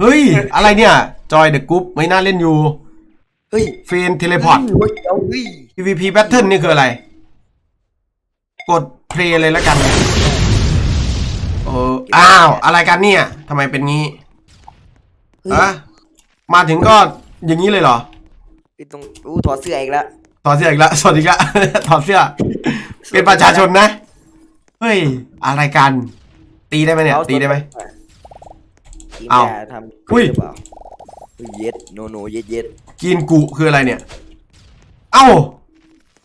เฮ้ย อะไรเนี่ยจอยเดอะกรุ๊ปไม่น่าเล่นอยู่เฮ้ยเฟนเทเลพอร์ต เฮ้ยเอาเฮ้ย PVP Battle นี่คืออะไร กดเพลย์เลยแล้วกันเอออ้าว อะไรกันเนี่ยทำไมเป็นงี้เฮ้ยอะมาถึงก็อย่างนี้เลยเหรอ ไอ้ตรงอู้ถอดเสื้ออีกแล้วถอดเสื้ออีกแล้วสวัสดีครับ ถอดเสื้อ เป็นประชาชนนะ เฮ้ย อะไรกัน ตีได้ไหมเนี่ย ตีได้ไหม ทีมเอายาทำอุ้ย หรือเปล่าเฮ้ยเย็ดโนโนเย็ดเย็ดกินกุคืออะไรเนี่ย เอ้า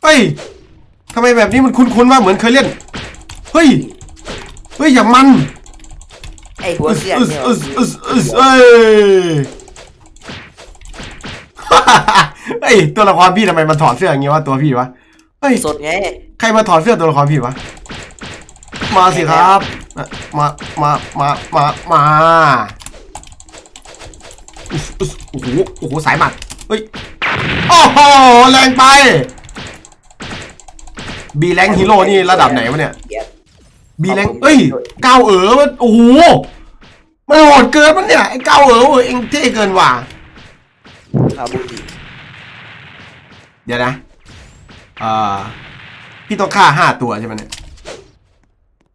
เฮ้ยทำไมแบบนี้มันคุ้นๆว่าเหมือนเคยเล่น เฮ้ย เฮ้ย อย่างมันไอ้หัวเสื้ออึสเนี่ยอึสอึสอึสเอ้ย เฮ้ย ตัวละครพี่ทำไมมันถอดเสื้ออย่างงี้วะตัวพี่วะ เฮ้ย สดไงใครมาถอดเสื้อตัวละครพี่วะ มาสิครับ มา มา มา มา มาอุ๊สอุ๊ส โอ้โหโอ้โหสายหมัดเฮ้ยโอ้โหแรงไปบีแรงฮีโร่นี่ระดับไหนวะเนี่ยเย็ดบีแรงเอ้ยก้าวเอ๋อมันโอ้โหมันโหดเกินมันเนี่ยไอ้ก้าวเอ๋อเว้ยเองเท่เกินว่ะคาบุกิเดี๋ยวนะเอ่อพี่ต้องฆ่าห้าตัวใช่ไหมเนี่ย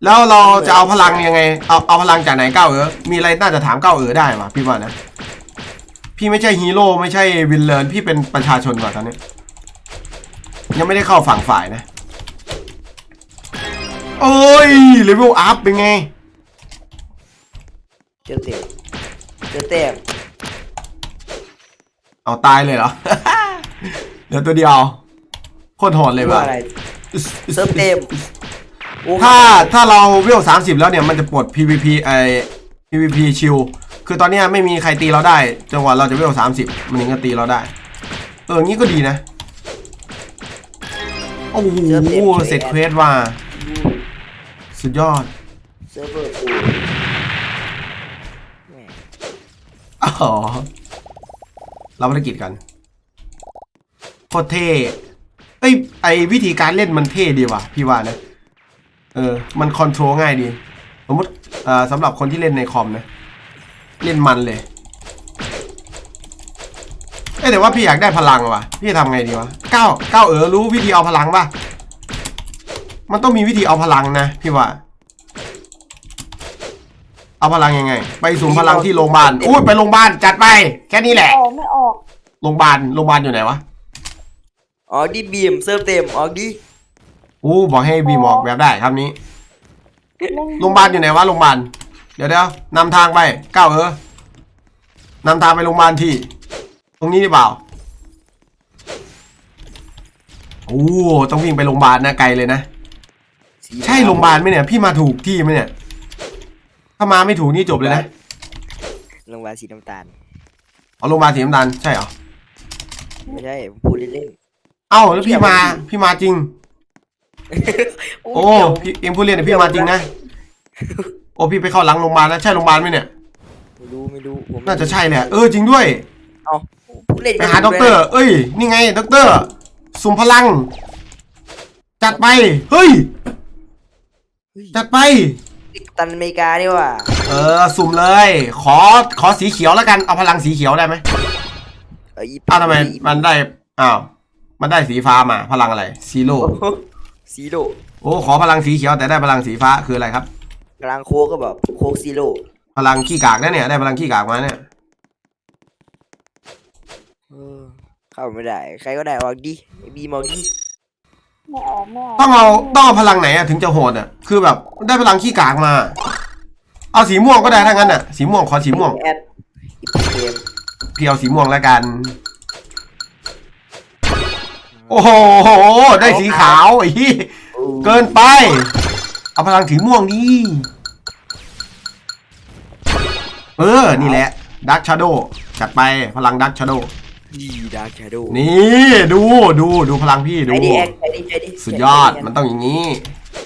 แล้วเราจะเอาพลังยังไง เอาเอาพลังจากไหนก้าวเอ๋อมีอะไรน่าจะถามก้าวเอ๋อได้วะพี่ว่านะ พี่ไม่ใช่ฮีโร่ไม่ใช่วินเลนพี่เป็นประชาชนว่ะตอนนี้ ยังไม่ได้เข้าฝั่งฝ่ายนะ โอ้ยเลเวลอัพเป็นไง เจอเต็มเจอเต็มเอาตายเลยเหรอ เดี๋ยวตัวเดียวโคตรโหดเลยว่าว่ะอะไรเซิร์ฟเต็มโอ้ถ้าถ้าเราเวลสามสิบแล้วเนี่ยมันจะปลด PVP ไอ PVP ชิล คือตอนเนี้ยไม่มีใครตีเราได้จนกว่าเราจะเวลสามสิบมันถึงจะตีเราได้ เอองี้ก็ดีนะ โอ้โหเสร็จเควสว่า สุดยอดเซิร์ฟเวอร์กูแหม่อ๋อเราภารกิจกันโคตรเท่เอ้ยไอวิธีการเล่นมันเท่ดีว่ะพี่ว่านะ เออ มันคอนโทรลง่ายดี สมมติอ่าสำหรับคนที่เล่นในคอมนะ เล่นมันเลยเอ้ยแต่ว่าพี่อยากได้พลังว่ะ พี่จะทำไงดีวะก้าวก้าวเออรู้วิธีเอาพลังป่ะ มันต้องมีวิธีเอาพลังนะพี่ว่า เอาพลังยังไง ไปสูงพลังที่โรงพยาบาลอุ้ยไปโรงพยาบาลจัดไป แค่นี้แหละ ออกไม่ออก โรงพยาบาลโรงพยาบาลอยู่ไหนวะออกดิบีมเซิร์ฟเต็มออกดิอู้บอกให้บีมออกแบบได้ครับนี้ เล่นโรงพยาบาลอยู่ไหนวะโรงพยาบาลเดี๋ยวเดี๋ยวนำทางไปก้าวเออนำทางไปโรงพยาบาลที่ ตรงนี้หรือเปล่าโอ้ต้องวิ่งไปโรงพยาบาลนะไกลเลยนะสีใช่โรงพยาบาลไหมเนี่ย พี่มาถูกที่ไหมเนี่ย ถ้ามาไม่ถูกนี่จบเลยนะโรงพยาบาลสีน้ำตาลเอาโรงพยาบาลสีน้ำตาลใช่เหรอไม่ใช่ผมพูดเล่นเอ้าแล้วพี่มาพี่มาจริงๆโอ้เดี๋ยวพี่เอ็มพูดเล่นเนี่ยพี่มาจริงนะโอ้พี่ไปเข้าหลังโรงพยาบาลนะใช่โรงพยาบาลไหมเนี่ย ไม่รู้ไม่รู้ผมน่าจะใช่แหละเออจริงด้วย เอาพูดเล่นไปหาด็อกเตอร์ เอ้ย นี่ไงด็อกเตอร์สุ่มพลัง จัดไป เฮ้ย จัดไปกัปตันอเมริกานี่ว่ะเออ สุ่มเลย ขอ ขอสีเขียวแล้วกัน เอาพลังสีเขียวได้ไหมเอออีอ้าวทำไม มันได้ อ้าว มันได้สีฟ้ามา พลังอะไร ซีโร่โอ้โหซีโร่โอ้ ขอพลังสีเขียวแต่ได้พลังสีฟ้าคืออะไรครับ กลางโคกก็แบบโคกซีโร่พลังขี้กากนะเนี่ย ได้พลังขี้กากมาเนี่ย เออเข้าไม่ได้ ใครก็ได้ออกดิไอ้บีมออกดิไม่ออกไม่ออกต้องเอาต้องเอาพลังไหนอะถึงจะโหดอะคือแบบได้พลังขี้กากมา เอาสีม่วงก็ได้ถ้างั้นอะสีม่วงขอสีม่วงแอดอีเกมพี่เอาสีม่วงแล้วกัน โอ้โหได้สีขาวไอ้เหี้ยเกินไป เอาพลังสีม่วงดี เออ นี่แหละดักชาโดจัดไปพลังดักชาโดดีดาร์คชาโดนี่ดูดูดูพลังพี่ดู ไอ้ดิแอดไอ้ดิไอ้ดิสุดยอดมันต้องอย่างนี้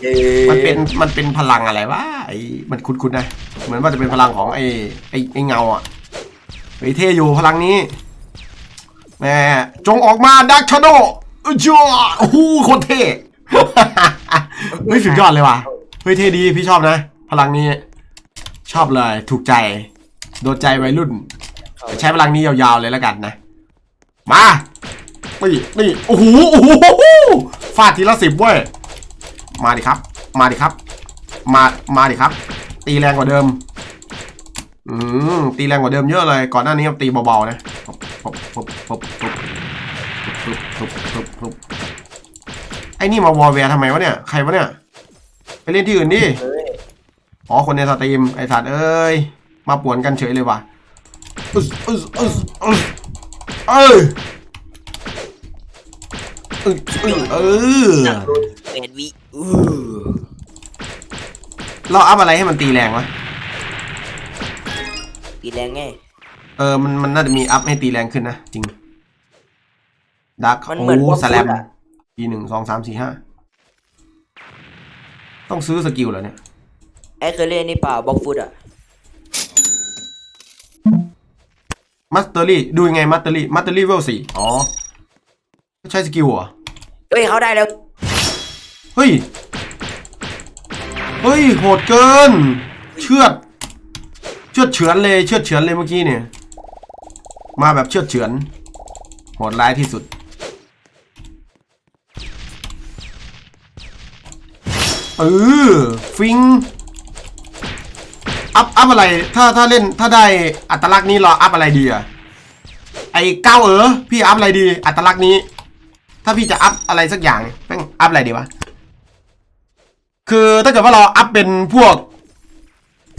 เย้มันเป็นมันเป็นพลังอะไรวะไอ้มันคุ้นๆนะ เหมือนว่าจะเป็นพลังของไอ้ไอ้ไอ้เงาอะไอ้เท่อยู่พลังนี้แม่จงออกมาดักชโดอ้ยจ้าโอ้โหโคตรเท่เฮ้ยสุดยอดเลยว่ะ เฮ้ยเท่ดีพี่ชอบนะ พลังนี้ ชอบเลยถูกใจ โดนใจวัยรุ่นใช้พลังนี้ยาวๆเลยแล้วกันนะ มานี่นี่โอ้โหโอ้โหฟาดทีละสิบเว้ยมาดิครับ มาดิครับ มามาดิครับ ตีแรงกว่าเดิมอืมตีแรงกว่าเดิมเยอะเลย ก่อนหน้านี้ตีเบาๆนะไอ้นี่มาวอลแวร์ทำไมวะเนี่ย ใครวะเนี่ย ไปเล่นที่อื่นดิเฮ้ยอ๋อคนในสตรีมไอ้สัตว์เอ้ยมาป่วนกันเฉยเลยว่ะอึสอึสอึสอึสเอ้ยอึสอึสเออเอ็ดวิอู้เราอัพอะไรให้มันตีแรงวะตีแรงไงเออมันมันน่าจะมีอัพให้ตีแรงขึ้นนะจริงดักมันเหมือนโอ้พวกสแลมฟุตอะทีหนึ่งสองสามสี่ห้า ต้องซื้อสกิลเหรอเนี่ย ไอ้เคยเล่นนี่เปล่าบ็อกฟุตอะ มัสเตอรี่ดูยังไงมัสเตอรี่มัสเตอรี่เวลสี่อ๋อใช้สกิลเหรอ เฮ้ยเขาได้แล้ว เฮ้ย เฮ้ย โหดเกิน เชือด เชือดเฉือนเลย เชือดเฉือนเลยเมื่อกี้เนี่ย มาแบบเชือดเฉือน โหดร้ายที่สุด เออฟิงอัพอัพอะไร ถ้าถ้าเล่นถ้าได้อัตลักษณ์นี้เราอัพอะไรดีอะไอ้เก้าเออพี่อัพอะไรดี อัตลักษณ์นี้ ถ้าพี่จะอัพอะไรสักอย่างแม่งอัพอะไรดีวะคือถ้าเกิดว่าเราอัพเป็นพวก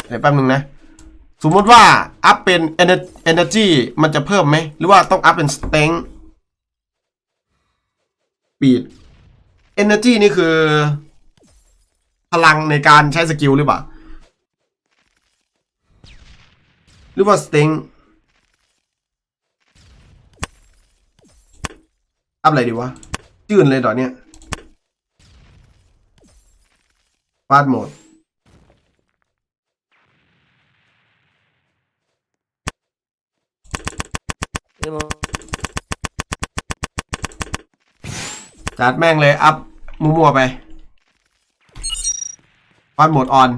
เดี๋ยวแป๊บนึงนะ สมมติว่าอัพเป็น energy มันจะเพิ่มไหม หรือว่าต้องอัพเป็น strength speed energy นี่คือ ลังในการใช้สกิลหรือเปล่า หรือว่า strength อัพอะไรดีวะจืดเลยตอนเนี้ยฟาดโหมดเฮ้ยมึงจัดแม่งเลย อัพมัวๆไป ฟาดโหมดออน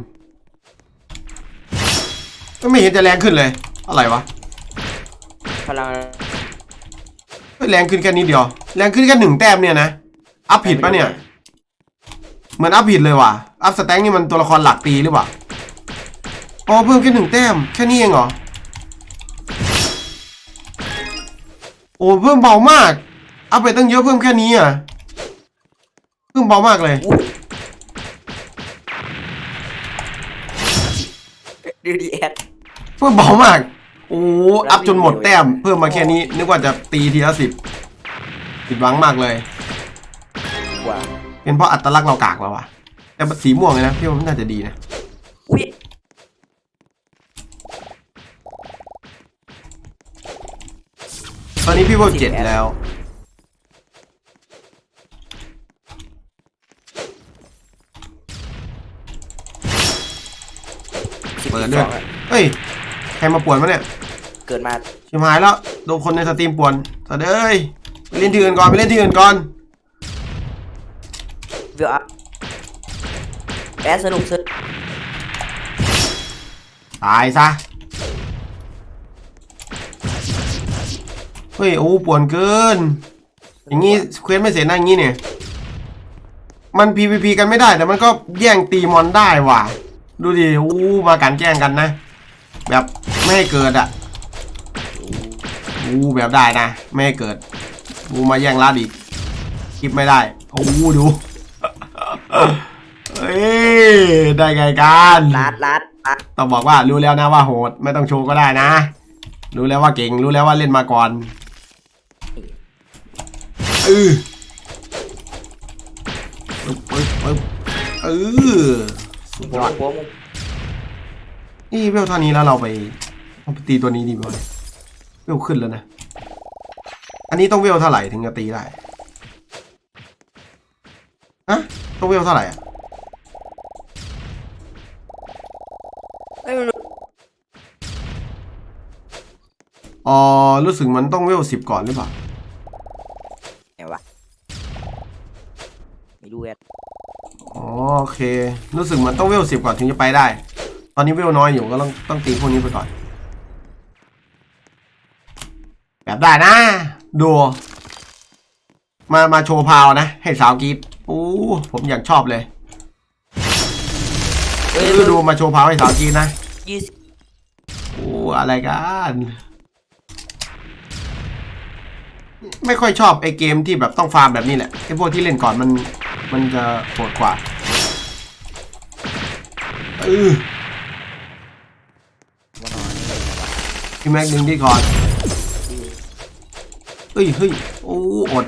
ก็ไม่เห็นจะแรงขึ้นเลย อะไรวะพลังเฮ้ยแรงขึ้นแค่นิดเดียว แรงขึ้นแค่หนึ่งแต้มเนี่ยนะ อัพผิดปะเนี่ย เหมือนอัพผิดเลยว่ะ อัพสแต็งนี่มันตัวละครหลักตีหรือเปล่าอ๋อเพิ่มแค่หนึ่งแต้ม แค่นี้เองเหรอ โอ้เพิ่มเบามาก อัพไปตั้งเยอะเพิ่มแค่นี้อะ เพิ่มเบามากเลย ดูดีแอดเพิ่มเบามาก โอ้อัพจนหมดแต้ม เพิ่มมาแค่นี้ นึกว่าจะตีทีละสิบผิดหวังมากเลย กว่าเป็นเพราะอัตลักษณ์เรากากแล้ววะแต่สีม่วงเลยนะพี่ว่ามันน่าจะดีนะ อุ้ยตอนนี้พี่ว่าเจ็ดแล้ว สิบ เปิดด้วย เฮ้ย ใครมาป่วนมาเนี่ย เกิดมาชิมหายแล้ว โดนคนในสตรีมป่วนสัตว์เอ้ยไปเล่นที่อื่นก่อน ไปเล่นที่อื่นก่อนวิวอัพแอดสนุกสุดตายซะ เฮ้ย โอ้ป่วนเกิน อย่างงี้เควสไม่เสร็จนะอย่างงี้เนี่ย มัน PVP กันไม่ได้แต่มันก็แย่งตีมอนได้ว่ะ ดูดิอู้มากันแกล้งกันนะ แบบไม่ให้เกิดอะอู้แบบได้นะ ไม่ให้เกิดอู้มาแย่งลาดอีกคลิปไม่ได้โอ้ดูเฮ้ยได้ไงกันลัดลัดลัดต้องบอกว่ารู้แล้วนะว่าโหดไม่ต้องโชว์ก็ได้นะ รู้แล้วว่าเก่งรู้แล้วว่าเล่นมาก่อนเออปึ๊บปึ๊บปึ๊บเออ สุดผยมอดผมนี่เวลเท่านี้แล้วเราไปเอาไปตีตัวนี้ดีไหมเวลขึ้นแล้วนะ อันนี้ต้องเวลเท่าไหร่ถึงจะตีได้อะต้องเวลเท่าไหร่อะเฮ้ยมันอ๋อรู้สึกมันต้องเวลสิบก่อนหรือเปล่าไงวะไม่รู้แอดอ๋อ โอเค รู้สึกเหมันต้องเวลสิบก่อนถึงจะไปได้ ตอนนี้เวลน้อยอยู่ก็ต้องต้องตีพวกนี้ไปก่อน แบบได้นะ ดู มามาโชว์พาวนะ ให้สาวกรีดโอ้ผมอยากชอบเลยเอ้ยดูดูมาโชว์พาวให้สาวกรีดนะยี่สิบโอ้อะไรกันไม่ค่อยชอบไอเกมที่แบบต้องฟาร์มแบบนี้แหละไอพวกที่เล่นก่อนมัน มันจะโหดกว่าเออมานอนนี่เลยวะพี่แม็กดึงดีก่อนเฮ้ยเฮ้ยโอ้อด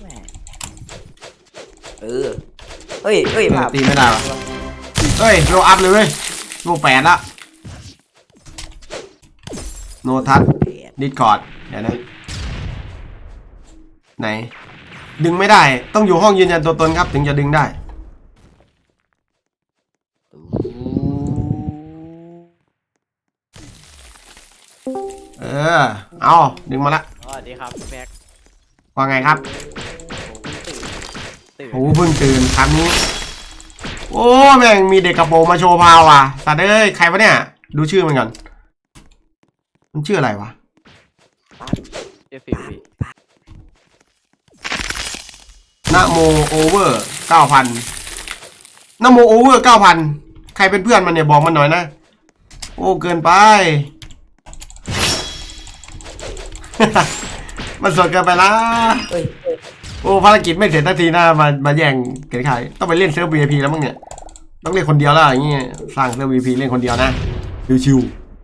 แม่เออเฮ้ยเฮ้ยเออผ่าตีไม่ได้วะเฮ้ยโลอัพเลยเว้ยโลแปดละโนทัศดิสคอร์ดเดี๋ยวนะไหน ดึงไม่ได้ ต้องอยู่ห้องยืนยันตัวตนครับ ถึงจะดึงได้ เออ เอาดึงมาละ สวัสดีครับพี่แม็กว่าไงครับผมเพิ่งตื่นตื่นโอ้เพิ่งตื่นครั้งนี้ โอ้แม่งมีเด็กกระโปรงมาโชว์พาวว่ะสัตว์เอ้ยใครวะเนี่ย ดูชื่อมันก่อน มันชื่ออะไรวะ เอฟฟีฟี นะโมโอเวอร์เก้าพันนะโมโอเวอร์เก้าพันใครเป็นเพื่อนมันเนี่ยบอกมันหน่อยนะ โอ้เกินไป มันสดเกินไปละเฮ้ยเฮ้ยโอ้ภารกิจไม่เสร็จนาทีหน้ามามาแย่งเกินใครต้องไปเล่นเซิร์ฟ VIP แล้วมั้งเนี่ย ต้องเล่นคนเดียวแล้วอย่างเงี้ยสร้างเซิร์ฟ VIP เล่นคนเดียวนะชิว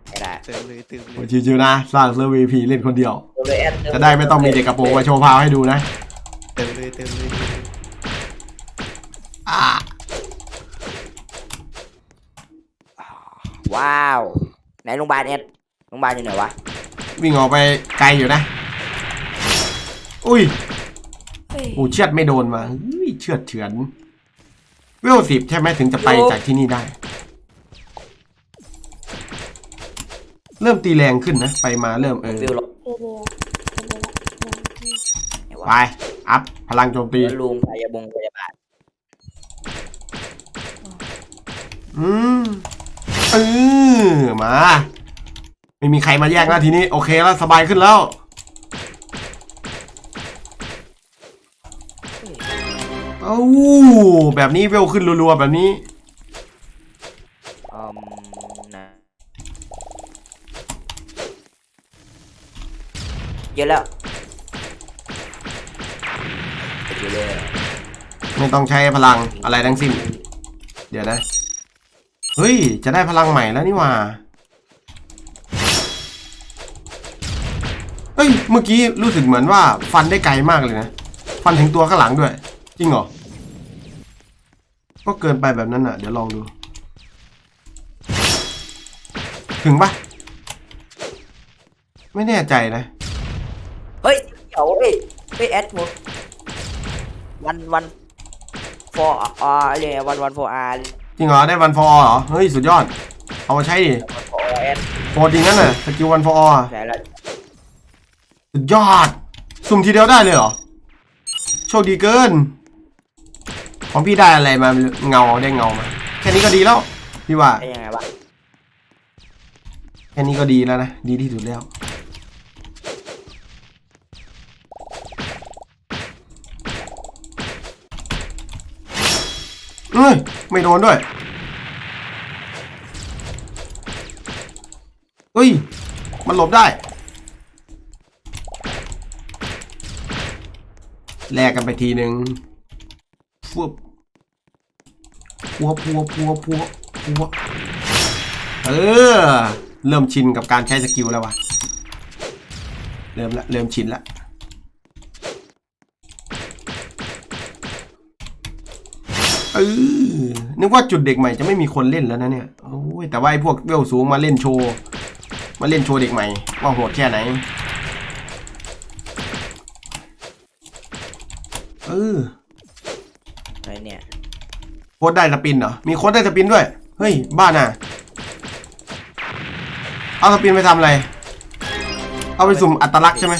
ไม่ได้ตื่นเลยตื่นเลยๆชิวๆนะ สร้างเซิร์ฟ VIP เล่นคนเดียวตัวเลยแอดจะได้ไม่ต้องมีเด็กกระโปรงมาโชว์พาวให้ดูนะ ว้าว ไหนโรงพยาบาลแอดโรงพยาบาลอยู่ไหนวะ วิ่งออกไปไกลอยู่นะ อุ้ยโอ้เชือดไม่โดนมาอุ้ยเชือดเฉือนเวลสิบใช่ไหมถึงจะไปจากที่นี่ได้ เริ่มตีแรงขึ้นนะ ไปมาเริ่มเออวิวหรอเรียวเรียวเรียวไหนวะไป อัพพลังโจมตีลุงพยาบงพยาบาล อืมเออมา ไม่มีใครมาแยกนะทีนี้ โอเคแล้วสบายขึ้นแล้วเอ้าแบบนี้เวลขึ้นรัวๆแบบนี้อืมนะเยอะแล้วเยอะเลยไม่ต้องใช้พลังอะไรทั้งสิ้น เดี๋ยวนะ เฮ้ย จะได้พลังใหม่แล้วนี่ว่าเฮ้ย เมื่อกี้รู้สึกเหมือนว่าฟันได้ไกลมากเลยนะ ฟันถึงตัวข้างหลังด้วย จริงเหรอ ก็เกินไปแบบนั้นอะ เดี๋ยวลองดู ถึงปะไม่แน่ใจนะ เฮ้ยเดี๋ยวเฮ้ยเฮ้ยแอดหมดวันวัน for r อะไรเนี่ยวันวัน for r จริงเหรอได้วันฟอร์เหรอ เฮ้ย สุดยอด เอามาใช้ดิ for r โปรจริงงั้นน่ะสกิลวันฟอร์ไหนละสุดยอด สุ่มทีเดียวได้เลยเหรอ โชคดีเกิน ของพี่ได้อะไรมาเงาได้เงามา แค่นี้ก็ดีแล้ว พี่ว่า ได้ยังไงวะ แค่นี้ก็ดีแล้วนะ ดีที่สุดแล้ว เอ้ย ไม่โดนด้วย เฮ้ย มันหลบได้ แลกกันไปทีหนึ่งฟวบพัวพัวพัวพัวพัวเออ เริ่มชินกับการใช้สกิลแล้ววะ เริ่มละ เริ่มชินละ เออนึกว่าจุดเด็กใหม่จะไม่มีคนเล่นแล้วนะเนี่ยโอ้ยแต่ว่าไอ้พวกเวลสูงมาเล่นโชว์มาเล่นโชว์เด็กใหม่ว่าโหดแค่ไหนเอออะไรเนี่ยโค้ดได้สปินเหรอมีโค้ดได้สปินด้วยเฮ้ยบ้าน่ะเอาสปินไปทำอะไร เอาไปสุ่มอัตลักษณ์ใช่ไหม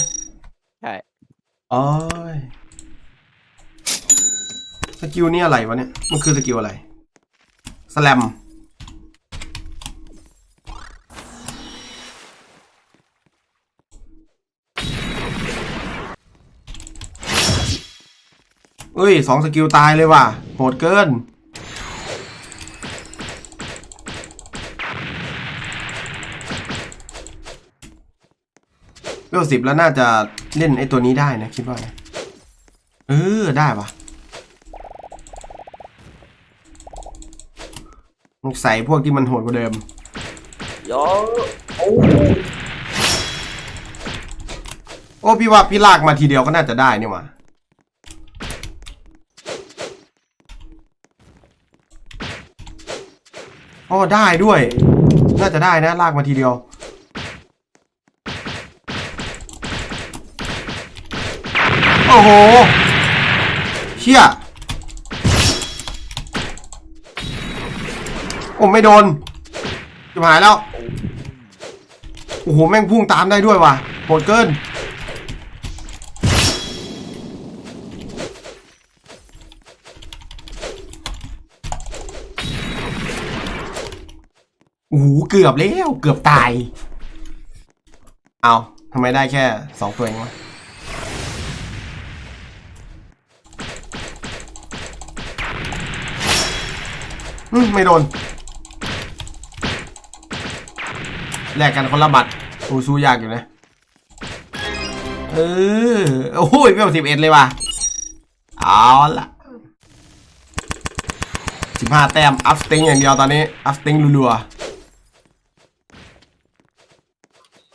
ใช่อ๋อย สกิลนี่อะไรวะเนี่ย มันคือสกิลอะไร สแลม เอ้ยสองสกิลตายเลยว่ะโหดเกิน เวลสิบแล้วน่าจะเล่นไอ้ตัวนี้ได้นะ คิดว่าเออ ได้ปะ งใส่พวกที่มันโหดกว่าเดิมโยโอ้โอ้พี่ว่าพี่ลากมาทีเดียวก็น่าจะได้นี่หว่าอ๋อได้ด้วย น่าจะได้นะลากมาทีเดียว โอ้โห เชี่ย โอ้ไม่โดนจะหายแล้ว โอ้โห แม่งพุ่งตามได้ด้วยว่ะโหดเกิน โอ้โห เกือบแล้ว เกือบตาย เอาทำไมได้แค่สองตัวเองวะไม่โดน แลกกันคนละบัตรโอ้สู้ยากอยู่นะเออโอ้โหเวลสิบเอ็ดเลยว่ะเอาละสิบห้าแต้มอัพสติงอย่างเดียวตอนนี้อัพสติงรัว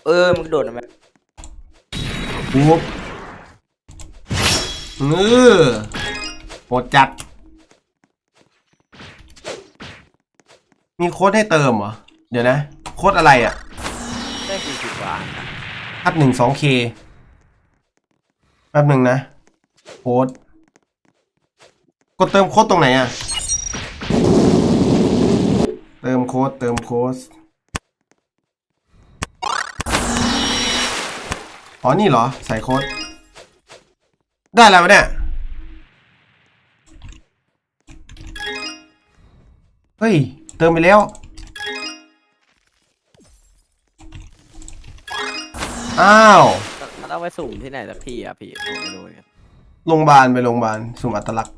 เออมึงโดดทำไมๆปุ๊บเออโหดจัด มีโค้ดให้เติมเหรอ เดี๋ยวนะ โค้ดอะไรอะ พัดหนึ่งสองเคแป๊บหนึ่งนะโค้ดกดเติมโค้ดตรงไหนอะเติมโค้ดเติมโค้ดอ๋อ นี่เหรอ ใส่โค้ด ได้แล้ววะเนี่ย เฮ้ย เติมไปแล้ว อ้าว มันต้องไปสุ่มที่ไหนสักที่อะพี่ผมไม่รู้เหมือนกันโรงพยาบาลไปโรงพยาบาลสุ่มอัตลักษณ์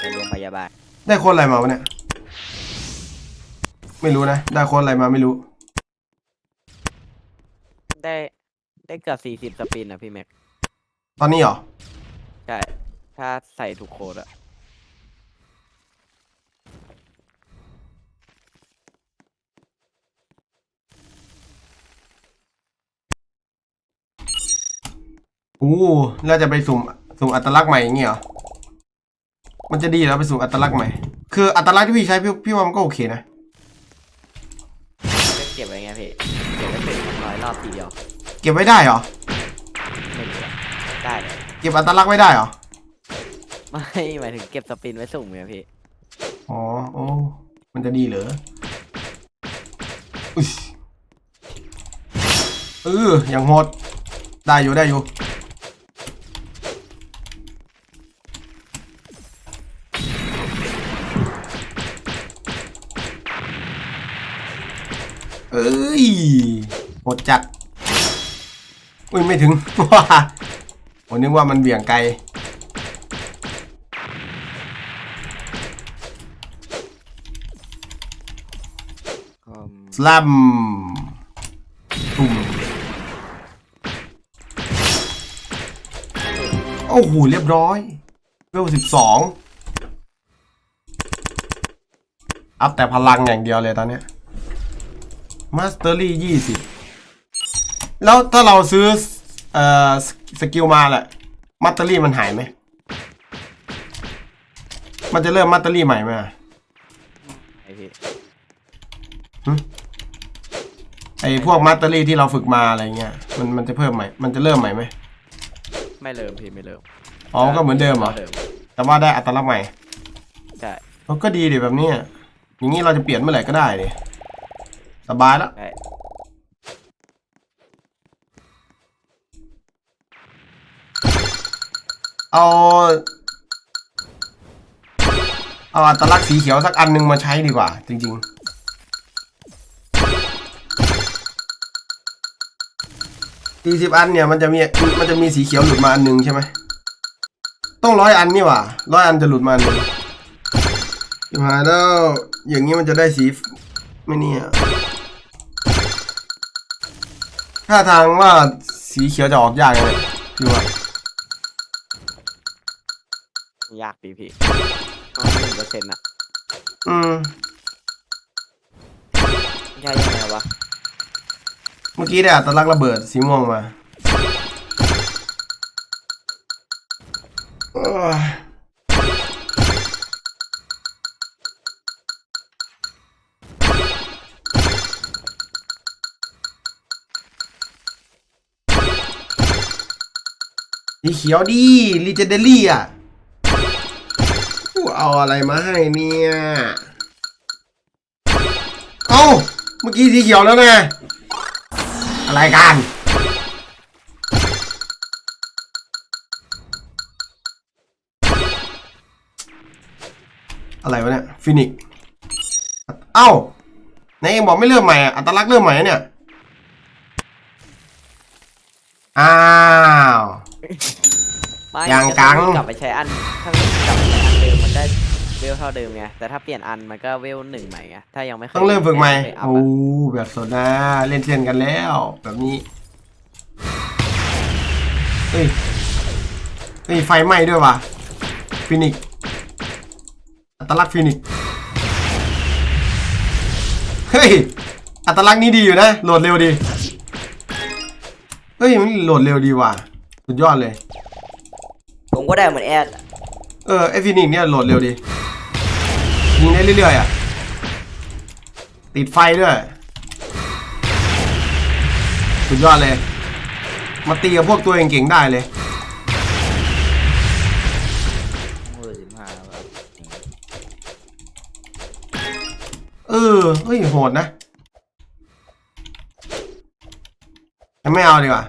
ในโรงพยาบาลได้โค้ดอะไรมาวะเนี่ย ไม่รู้นะ ได้โค้ดอะไรมาไม่รู้ ได้ได้เกือบสี่สิบสปินอะพี่แม็ก ตอนนี้เหรอ ใช่ ถ้าใส่ถูกโค้ดอะ อู้แล้วจะไปสุ่มสุ่มอัตลักษณ์ใหม่อย่างเงี้ยเหรอ มันจะดีแล้วไปสุ่มอัตลักษณ์ใหม่ คืออัตลักษณ์ที่พี่ใช้พี่พี่ว่ามันก็โอเคนะ ก็เก็บไว้ไงพี่ เก็บไว้เป็นร้อยรอบทีเดียวเก็บไว้ได้เหรอ ไม่รู้อะได้เลยเก็บอัตลักษณ์ไว้ได้เหรอ ไม่หมายถึงเก็บสปินไว้สุ่มไงพี่ อ๋อ โอ้ มันจะดีเหรออุ๊ยเอออย่างโหด ได้อยู่ได้อยู่ อ้ยโหดจัด อุ้ยไม่ถึงว้าผมนึกว่ามันเบี่ยงไกล สลัมตุ่มโอ้โห เรียบร้อยเวลสิบสองอัพแต่พลังอย่างเดียวเลยตอนเนี้ย มาสเตอรี่ยี่สิบแล้วถ้าเราซื้อเอ่อสสกิลมาแหละมัตเตอรี่มันหายไหม มันจะเริ่มมัตเตอรี่ใหม่ไหมอะไอพี่ไอพวกมัตเตอรี่ที่เราฝึกมาอะไรเงี้ย มันมันจะเพิ่มใหม่ มันจะเริ่มใหม่ไหม ไม่เริ่มพี่ไม่เริ่ม อ๋อ ก็เหมือนเดิมเหรอเดิมแต่ว่าได้อัตลักษณ์ใหม่ ใช่เราก็ดีดิแบบเนี้ยอย่างนี้เราจะเปลี่ยนเมื่อไหร่ก็ได้ดิ สบายแล้วใช่เอา เอาอัตลักษณ์สีเขียวสักอันหนึงมาใช้ดีกว่า จริงสี่สิบอันเนี่ยมันจะมีมันจะมีสีเขียวหลุดมาอันหนึ่งใช่ไหม ต้องร้อยอันนี่หว่าร้อยอันจะหลุดมาอันหนึ่งชิบหายแล้วอย่างนี้มันจะได้สีไม่เนี่ย ถ้าทางว่าสีเขียวจะออกยากเลยพี่ว่ายากดีพี่หนึ่งเปอร์เซ็นต์อะอืมใช่ยังไงวะ เมื่อกี้ได้อัตลักษณ์ระเบิดสีม่วงมา สีเขียวดีลีเจเดลี่อะกูเอาอะไรมาให้เนี่ย เอ้า เมื่อกี้สีเขียวแล้วไงอะไรกัน อะไรวะเนี่ย ฟินิก เอ้าไหนายเองบอกไม่เริ่มใหม่อัตลักษณ์เริ่มใหม่เนี่ย อ้าว ไม่ยังกังถ้ากลับไปใช้อันถ้ากลับไปใช้อันเดิมมันได้เวลเท่าเดิมไงแต่ถ้าเปลี่ยนอันมันก็เวลหนึ่งใหม่ไงถ้ายังไม่คยต้องเริ่มฝึกใหม่เคยอัพโอ้อะแบบสดนะเล่นเล่นกันแล้ว แบบนี้เฮ้ยเฮ้ยไฟไหม้ด้วยว่ะฟินิกซ์อัตลักษณ์ฟินิกซ์เฮ้ยอัตลักษณ์นี้ดีอยู่นะโหลดเร็วดีเฮ้ยมันโหลดเร็วดีว่ะสุดยอดเลย ผมก็ได้เหมือนแอดเออไอฟินิกเนี่ยโหลดเร็วดียิงได้เรื่อยๆอะ ติดไฟด้วย สุดยอดเลย มาตีกับพวกตัวเก่งๆได้เลยเออ เฮ้ย โหดนะ ไม่เอาดีกว่า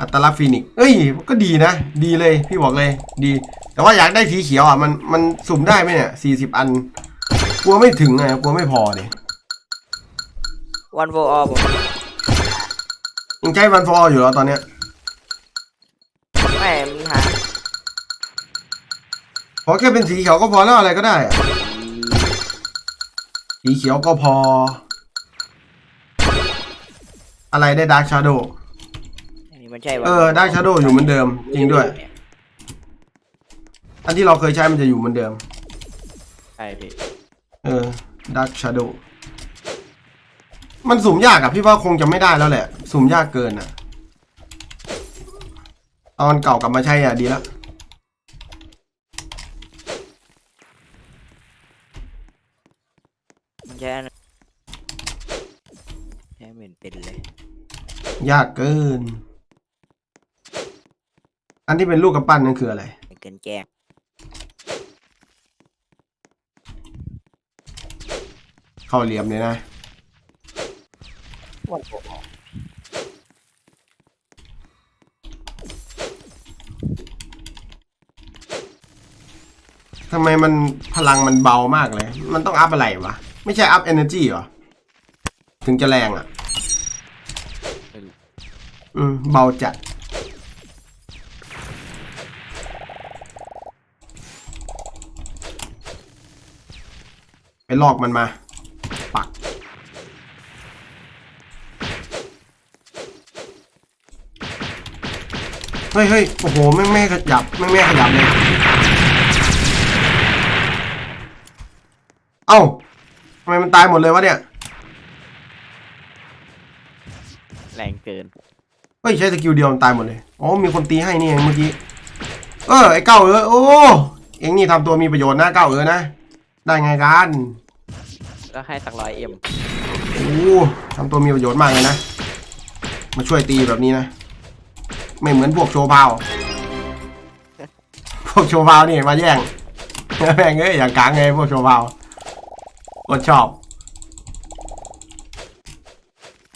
อัตลักษณ์ฟินิกซ์เอ้ย ก็ดีนะ ดีเลย พี่บอกเลย ดี แต่ว่าอยากได้สีเขียวอะ มัน มันสุ่มได้ไหมเนี่ยสี่สิบอัน กลัวไม่ถึงไง กลัวไม่พอดิวันโฟออผมยังใช้วันฟออยู่แล้วตอนเนี้ยไม่มันหาขอแค่เป็นสีเขียวก็พอแล้วอะไรก็ได้อะสีเขียวก็พอ อะไรได้ดาร์ h ชาโดอันนี้ มันใช่วะเออ Dark Shadow อยู่เหมือนเดิม จริงด้วย อันที่เราเคยใช้มันจะอยู่เหมือนเดิม ใช่พี่เออดาร์ h ชาโดมันสุ่มยากอะพี่ว่าคงจะไม่ได้แล้วแหละ สุ่มยากเกินอะเอาอันเก่ากลับมาใช้อะดีแล้วมันใช่อันใช่เหมือนเป็นเลย ยากเกิน อันที่เป็นลูกกำปั้นนั่นคืออะไรเกินแกล้งเข้าเหลี่ยมเลยนะวันโฟออทำไมมันพลังมันเบามากเลย มันต้องอัพอะไรวะ ไม่ใช่อัพ energy เหรอ ถึงจะแรงอะอืม เบาจัด ลอกมันมา ปัก เฮ้ยเฮ้ยโอ้โห แม่งไม่ขยับ แม่งไม่ขยับเลย เอ้าทำไมมันตายหมดเลยวะเนี่ย แรงเกิน เฮ้ย ใช้สกิลเดียวมันตายหมดเลย อ๋อ มีคนตีให้นี่เองเมื่อกี้ เออ ไอ้เก้าเออ โอ้ เอ็งนี่ทำตัวมีประโยชน์นะเก้าเออนะ ได้ไงกัน ก็ให้สักร้อยเอ็มโอ้ทำตัวมีประโยชน์มากเลยนะ มาช่วยตีแบบนี้นะ ไม่เหมือนพวกโชว์พาว พวกโชว์พาวนี่มาแย่งแม่งเอ้ยอย่างกลางไงพวกโชว์พาวก็ชอบ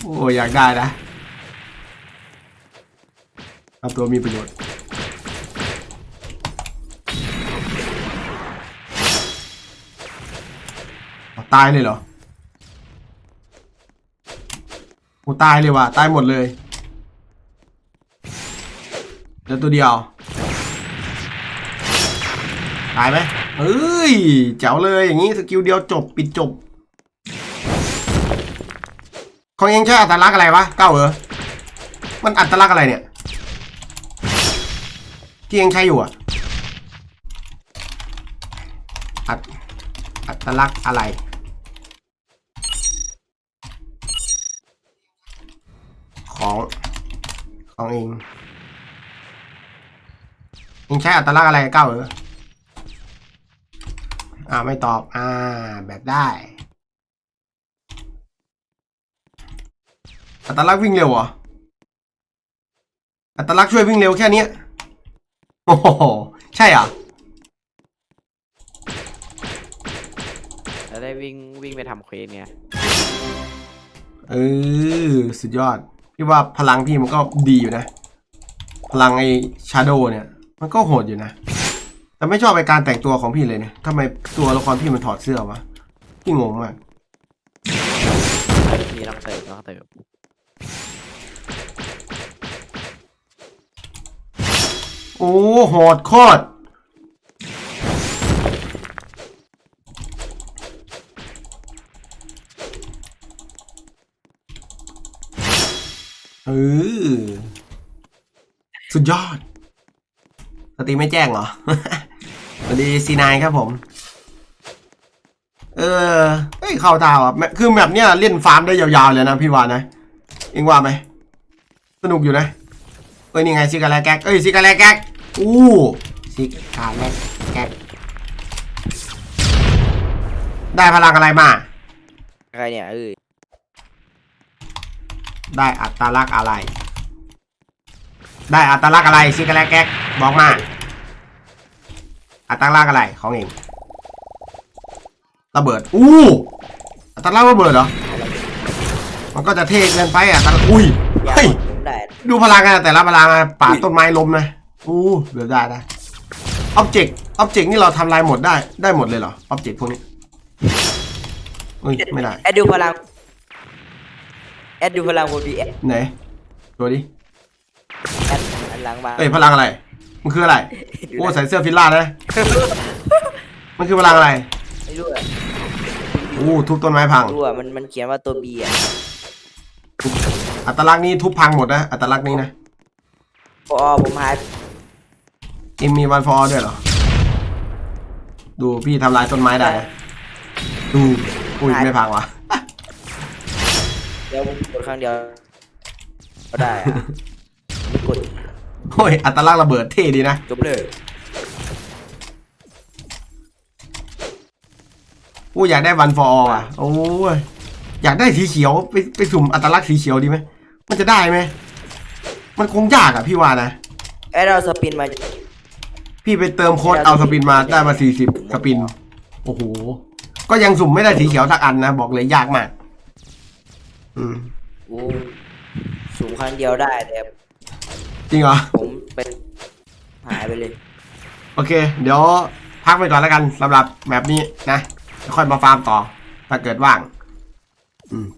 โอ้อยากได้นะทำตัวมีประโยชน์ ตายเลยเหรอโอ้ตายเลยว่ะ ตายหมดเลยเหลือตัวเดียว ตายไหมเอ้ยแจ๋วเลยอย่างนี้สกิลเดียวจบปิดจบ ของเองใช้อัตลักษณ์อะไรวะเก้าเหรอ มันอัตลักษณ์อะไรเนี่ย ที่เองใช้อยู่อะอัตอัตลักษณ์อะไร ของของเองเองใช้อัตลักษณ์อะไรเก้าเหรออ่าไม่ตอบ อ่า แบบได้ อัตลักษณ์วิ่งเร็วเหรอ อัตลักษณ์ช่วยวิ่งเร็วแค่เนี้ยโอ้โห ใช่เหรอแล้วได้วิ่งวิ่งไปทำเควสไงเออ สุดยอด พี่ว่าพลังพี่มันก็ดีอยู่นะ พลังไอ้ชาโดเนี่ย มันก็โหดอยู่นะ แต่ไม่ชอบไปการแต่งตัวของพี่เลยเนี่ยทำไมตัวละครพี่มันถอดเสื้อวะ พี่งงมาก มีต้องเติมต้องเติมโอ้โหดโคตร ออสุดยอด สตรีไม่แจ้งเหรอ สวัสดีซีนายครับผม เออเฮ้ยเข้าตาอะคือแบบเนี้ยเล่นฟาร์มได้ยาวๆเลยนะพี่วานนะเองว่าไหม สนุกอยู่นะ เอ้ยนี่ไงซิกาแลแก๊กเอ้ยซิกาแลแก๊กอู้ซิกาแลแก๊กได้พลังอะไรมาใครเนี่ยเอ้ย ได้อัตลักษณ์อะไร ได้อัตลักษณ์อะไรซิกาแลแก๊กบอกมา อัตลักษณ์อะไรของเองระเบิด อู้อัตลักษณ์ระเบิดเหรอ มันก็จะเท่เกินไปอะอัตลักษณ์อุ้ยอยากเฮ้ยผมได้ดูพลังกันแต่ละพลังอะป่าดต้นไม้ล้มนะอู้เดี๋ยวได้ได้อ็อบเจกต์อ็อบเจกต์นี่เราทำลายหมดได้ได้หมดเลยเหรออ็อบเจกต์พวกนี้อุ้ยไม่ได้แอดดูพลัง แอดดูพลังบนดีแอดไหนตัวดิแอดอันหลังมาเอ้ยพลังอะไร มันคืออะไรโอ้ใส่เสื้อฟิลล่านะ มันคือพลังอะไรไม่รู้อะอู้ทุบต้นไม้พัง รู้อะมันมันเขียนว่าตัวบีอะอัตลักษณ์นี้ทุบพังหมดนะอัตลักษณ์นี้นะพอผมหายเอ็มมีวันฟอร์ด้วยเหรอดูพี่ทำลายต้นไม้ได้นะดูอุ้ยไม่พังวะเดี๋ยวผมกด ครั้งเดียวก็ได้อะไม่กดอีกโอ้ยอัตลักษณ์ระเบิดเท่ดีนะ จบเลยกูอยากได้วันฟอร์อะ โอ้ย อยากได้สีเขียวไปไปสุ่มอัตลักษณ์สีเขียวดีไหม มันจะได้ไหม มันคงยากอะพี่ว่านะแอดเราสปินมาพี่ไปเติมโค้ดเอาสปินมาได้มาสี่สิบสปิน โอ้โห ก็ยังสุ่มไม่ได้สีเขียวสักอันนะ บอกเลยยากมาก อืม กูสูงครั้งเดียวได้แต่จริงเหรอ ผมเป็นหายไปเลย โอเค เดี๋ยวพักไปก่อนแล้วกันสำหรับแบบนี้นะแล้วค่อยมาฟาร์มต่อ ถ้าเกิดว่าง อืม